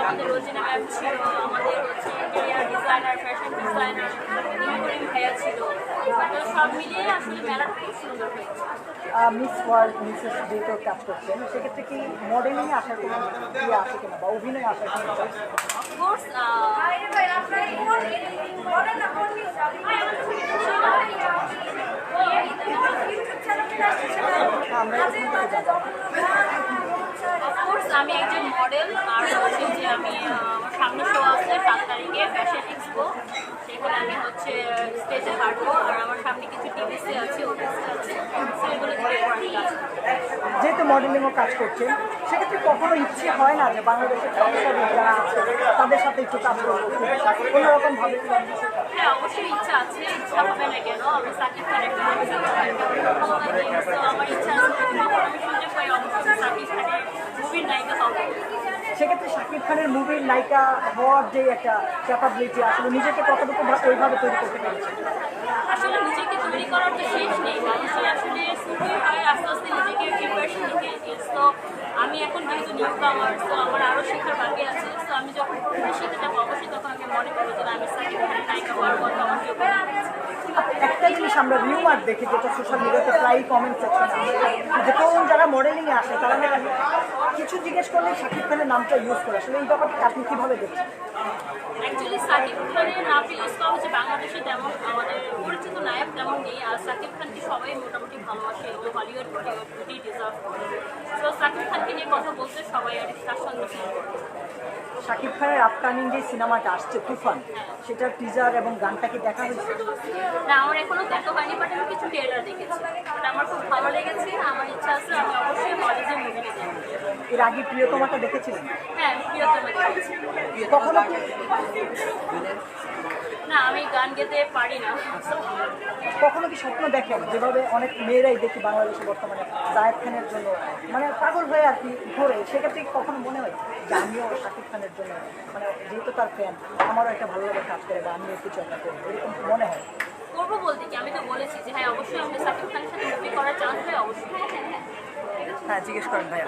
আমাদের রোজিনা ম্যাম ছিল আমাদের হচ্ছে interior designer fashion designer Karim ভাইয়া ছিল। তো সব মিলিয়ে আসলে মেলাটা খুব সুন্দর হয়েছে। মিস ওয়ার্ল্ড মিসেস যেহেতু কাজ করছেন সেক্ষেত্রে কি মডেলিংয়ে আসার কোনো ইয়ে আছে কিনা বা অভিনয়ে আসার কোনো? আমরা থেকে জানব অফকোর্স আমি একজন মডেল আমি আমার সামনে শো আছে সাত তারিখে ফ্যাশন এক্সপো সেখানে আমি হচ্ছে স্টেজে হাঁটবো আর আমার সামনে কিছু টিভিসি আছে ওটিসি আছে সেগুলো। যেহেতু মডেলিংও কাজ করছেন সেক্ষেত্রে কখনো ইচ্ছে হয় না যে বাংলাদেশের যারা আছে, তাদের সাথে একটু কাজ করব কোনোরকম ভাবে হ্যাঁ অবশ্যই ইচ্ছা আছে, ইচ্ছা হবে না কেন? আমি সাকিব খানের একটা আমার ইচ্ছা আছে যদি কখনো আমি সুযোগ পাই অবশ্যই সাকিব সেক্ষেত্রে শাকিব খানের মুভির নায়িকা হওয়ার যে একটা ক্যাপাবিলিটি আসলে নিজেকে কতটুকু ওইভাবে তৈরি করতে পেরেছে? আসলে নিজেকে তৈরি করার তো শেষ নেই। মানুষের আসলে শুরুই হয় আস্তে আস্তে নিজেকে প্রিপারেশন নিতে তো আমি এখন যেহেতু নিউ কামার তো আমার আরও শেখার বাকি আছে। তো আমি যখন শিখে যাব অবশ্যই তখন আমি মনে করব যে আমি সাকিব খানের নায়িকা হওয়ার আমার আছে। একটা জিনিস আমরা রিউমার দেখি যেটা সোশ্যাল মিডিয়াতে প্রায় কমেন্ট সেকশনে যে কোন যারা মডেলিংয়ে আসে তারা কিছু জিজ্ঞেস করলে শাকিব খানের নামটা ইউজ করে। আসলে এই ব্যাপারটা আপনি কীভাবে দেখছেন? অ্যাকচুয়ালি সাকিব খানের নামটি ইউজ করা হচ্ছে বাংলাদেশে তেমন আমাদের পরিচিত নায়ক তেমন নেই। আর সাকিব খানকে সবাই মোটামুটি ভালোবাসে ও হলিউড বলিউড দুটি ডিজার্ভ করে। তো সাকিব খানকে নিয়ে কথা বলতে সবাই আর ফিল করে। শাকিব খানের আপকামিং যে সিনেমাটা আসছে তুফান সেটার টিজার এবং গানটা কি দেখা হয়েছে? না আমার এখনও দেখা হয়নি বাট আমি কিছু ট্রেলার দেখেছি। আমার খুব ভালো লেগেছে আমার ইচ্ছা আছে আমি অবশ্যই এর আগে প্রিয়তমাটা দেখেছিলেন? হ্যাঁ কখনো কি? না আমি গান গেতে পারি না। কখনো কি স্বপ্ন দেখেন যেভাবে অনেক মেয়েরাই দেখি বাংলাদেশে বর্তমানে জায়েদ খানের জন্য। মানে পাগল হয়ে আর কি ঘোরে সেক্ষেত্রে কখনো মনে হয়? যে আমিও শাকিব খানের জন্য। মানে যেহেতু তার ফ্যান আমারও একটা ভালো লাগে কাজ করে বা আমিও কিছু একটা করব এরকম মনে হয়? করব বলতে কি? আমি তো বলেছি যে হ্যাঁ অবশ্যই আমি সাকিব খানের সাথে মুভি করার চান্স হয় অবশ্যই। হ্যাঁ জিজ্ঞেস করেন ভাইয়া।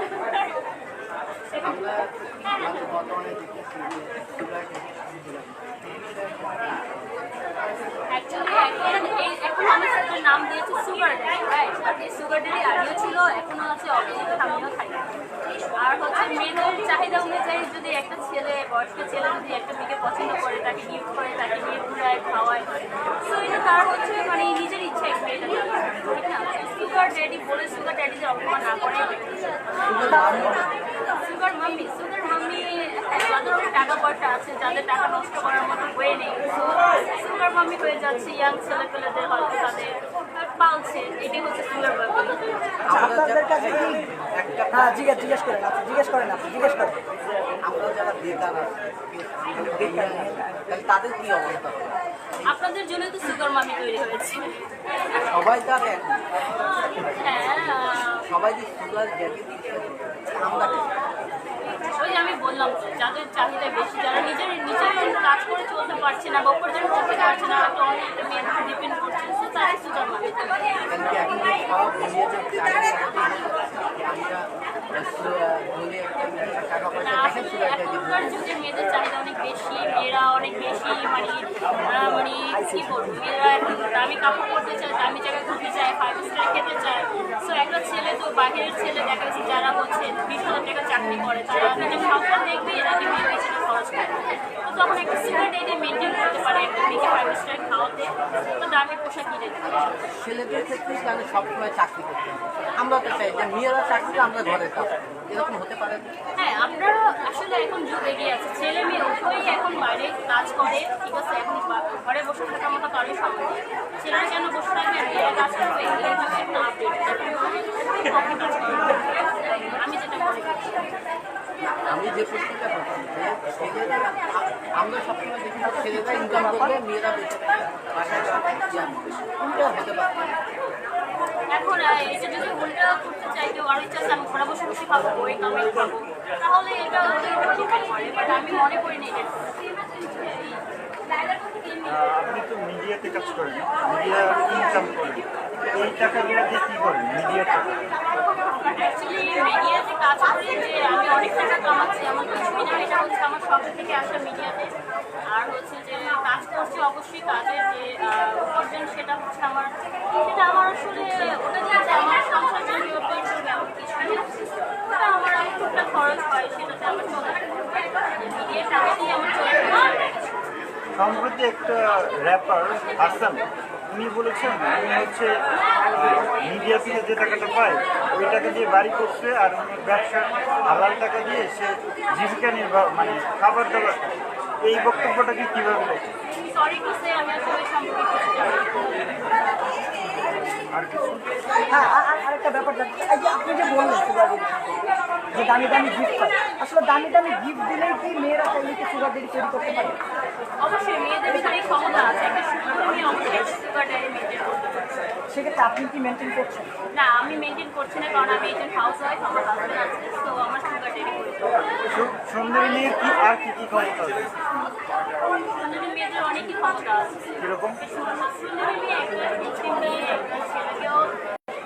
আমরা আমাদের বর্তমানে দেখতেছি যে সুগার অ্যাকচুয়ালি এখন এই এখন আমি নাম দিয়েছি সুগার রাইট এই সুগার ডেলি আগেও ছিল এখনও আছে অবশ্যই আমিও খাই আর হচ্ছে মেয়েদের চাহিদা অনুযায়ী যদি একটা ছেলে বয়স্ক ছেলে যদি একটা মেয়েকে পছন্দ করে, তাকে গিফট করে, তাকে নিয়ে ঘুরায়, খাওয়ায়। তো এটা তার হচ্ছে মানে নিজের ইচ্ছা। ঠিক না? সুগার ড্যাডি বলে সুগার ড্যাডি যে অপমান না করে সুগার মাম্মি সুগার মাম্মি যাদের টাকা পয়সা আছে, যাদের টাকা নষ্ট করার মতো হয়ে নেই। সুগার মাম্মি হয়ে যাচ্ছে ইয়াং ছেলেপেলেদের, হয়তো তাদের পালছে এটাই হচ্ছে সুগার আপনাদের কাছে কি হ্যাঁ জিজ্ঞেস জিজ্ঞেস করেন আপনি জিজ্ঞেস করেন আপনি জিজ্ঞেস করেন। আমরা যারা বেকার তাহলে তাদের কি অবস্থা? আপনাদের জন্য তো সুগার মামি তৈরি হয়েছে। সবাই তো না। হ্যাঁ সবাই যে সুগার জ্যাকেট আমরা ওই আমি বললাম যাদের চাহিদা বেশি যারা নিজের নিজের কাজ করে চলতে পারছে না বা উপার্জন করতে পারছে না হয়তো অনেক মেয়ের ডিপেন্ড করছে সে তারা সুগার মামি কেন কি এখন যে সব নিজেদের চাকরি আমরা বলে টাকা না পয়সা দেখে আসলে এখনকার যুগে মেয়েদের চাহিদা অনেক বেশি মেয়েরা অনেক বেশি মানে মানে কি বলব মেয়েরা দামি কাপড় পরতে চায় দামি জায়গায় ঘুরতে চায় ফাইভ স্টার খেতে চায় সো একটা বাইরের ছেলে দেখা যাচ্ছে যারা হচ্ছে বিশ হাজার টাকা চাকরি করে তারা সংসার দেখবে এরাকে মেয়ে পেছনে খরচ করে তো তখন একটা সিগারেট এটা মেনটেন করতে পারে একটা মেয়েকে ফাইভ স্টার খাওয়াতে। তো দামি পোশাক কিনে দিতে ছেলেদের ক্ষেত্রে তাহলে সবসময় চাকরি করতে আমরা তো চাই যে মেয়েরা চাকরি করে আমরা কাজ করব। এরকম হতে পারে? হ্যাঁ আমরা আসলে এখন যুগ এগিয়ে আছে। ছেলে মেয়ে উভয়ই এখন বাইরে কাজ করে ঠিক আছে এখন ঘরে বসে থাকার মতো কারোই সম্ভব ছেলেরা কেন বসে থাকবে মেয়েরা কাজ করবে এইভাবে একটা আপডেট আমি মনে যে প্রশ্নটা করছি আমরা সবসময় দেখি ছেলেরা ইনকাম করবে মেয়েরা বেঁচে বাসায় উল্টো হতে পারে। এখন এটা যদি উল্টা করতে চাই কেউ আর ইচ্ছা আমি ঘরে বসে বসে খাব বই কামে খাব তাহলে এটা ওদের উপর ডিপেন্ড করে বাট আমি মনে করি না এটা। আপনি তো মিডিয়াতে কাজ করেন মিডিয়া ইনকাম করেন। এই টাকাগুলো করেন মিডিয়া অ্যাকচুয়ালি মিডিয়াতে কাজ করে যে আমি অনেক টাকা কামাচ্ছি এমন কিছুই না। এটা হচ্ছে আমার শখ থেকে আসা মিডিয়াতে আর হচ্ছে যে কাজ করছি অবশ্যই কাজের যে উপার্জন সেটা হচ্ছে আমার সেটা আমার আসলে ওটা দিয়ে আমার সংসার চলবে এমন কিছুই না। ওটা আমার আমি টুকটাক খরচ হয় সেটাতে আমার চলে মিডিয়ার টাকা দিয়ে আমার চলবে সম্প্রতি একটা র্যাপার হাসান উনি বলেছেন উনি হচ্ছে মিডিয়া থেকে যে টাকাটা পায় ওই টাকা দিয়ে বাড়ি করছে আর উনি ব্যবসা হালাল টাকা দিয়ে সে জীবিকা নির্বাহ মানে খাবার দাবার এই বক্তব্যটাকে কীভাবে দেখেন? সরি টু সে আমি আসলে এই সম্পর্কে কিছু জানি না। আর কিছু হ্যাঁ আর আর- আরেকটা ব্যাপার জানতে এই যে আপনি যে বললেন যে দামি দামি গিফট পায়। আসলে দামি দামি গিফট দিলেই কি মেয়েরা চাইলে কি সুগার তৈরি করতে পারে? অবশ্যই মেয়েদের ভিতরে ক্ষমতা আছে। একটা সুন্দর মেয়ে অবশ্যই সুগার ড্যাডি মেনটেন করতে পারে সেক্ষেত্রে আপনি কি মেনটেন করছেন? না আমি মেনটেন করছি না কারণ আমি একজন হাউস ওয়াইফ আমার হাজব্যান্ড আছে তো আমার সুগার করে সুন্দরী মেয়ের কি আর কি কি ক্ষমতা আছে? সুন্দরী মেয়েদের অনেকই ক্ষমতা আছে। কীরকম? সুন্দর- সুন্দরী মেয়ে একটা মুসলিম মেয়ে একটা ছেলেকেও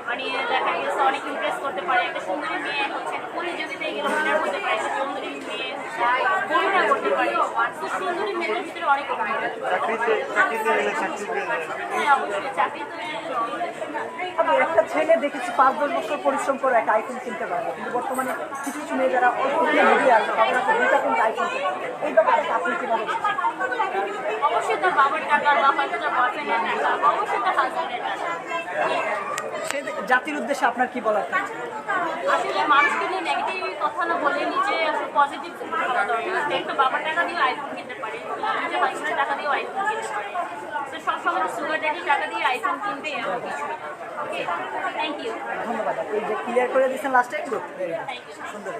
মানে দেখা গেছে অনেক ইমপ্রেস করতে পারে একটা সুন্দরী মেয়ে হচ্ছে প্রতিযোগিতায় গেলে উইনার করতে পারে একটা সুন্দরী মেয়ে উইনার করতে পারে তো সুন্দরী মেয়েদের ভিতরে অনেক ক্ষমতা আছে। চাকরিতে চাকরিতে গেলে চাকরি পেয়ে যায় হ্যাঁ অবশ্যই চাকরি তো তবে একটা ছেলে দেখেছি পাঁচ দশ বছর পরিশ্রম করে একটা আইফোন কিনতে পারবে কিন্তু বর্তমানে কিছু কিছু মেয়ে যারা অল্প দিনে মিডিয়া আছে তাদের হাতে দুইটা আইফোন এই ব্যাপারটা আপনি কীভাবে অবশ্যই তার বাবার টাকা বা হয়তো তার বয়ফ্রেন্ডের টাকা অবশ্যই তার হাজব্যান্ডের টাকা সে জাতির উদ্দেশ্যে আপনার কি বলার? আসলে মানুষকে নিয়ে নেগেটিভ কথা না বলে নিজে পজিটিভ করা দরকার। একটা বাবার টাকা দিয়ে আইফোন কিনতে পারি নিজে হাজবেন্ডের টাকা দিয়েও আইফোন কিনতে পারি। সে সবসময় সুগার ড্যাডির টাকা দিয়ে আইফোন কিনবে এমন কিছু ওকে থ্যাংক ইউ ধন্যবাদ। এই যে ক্লিয়ার করে দিচ্ছেন লাস্টে একটু সুন্দর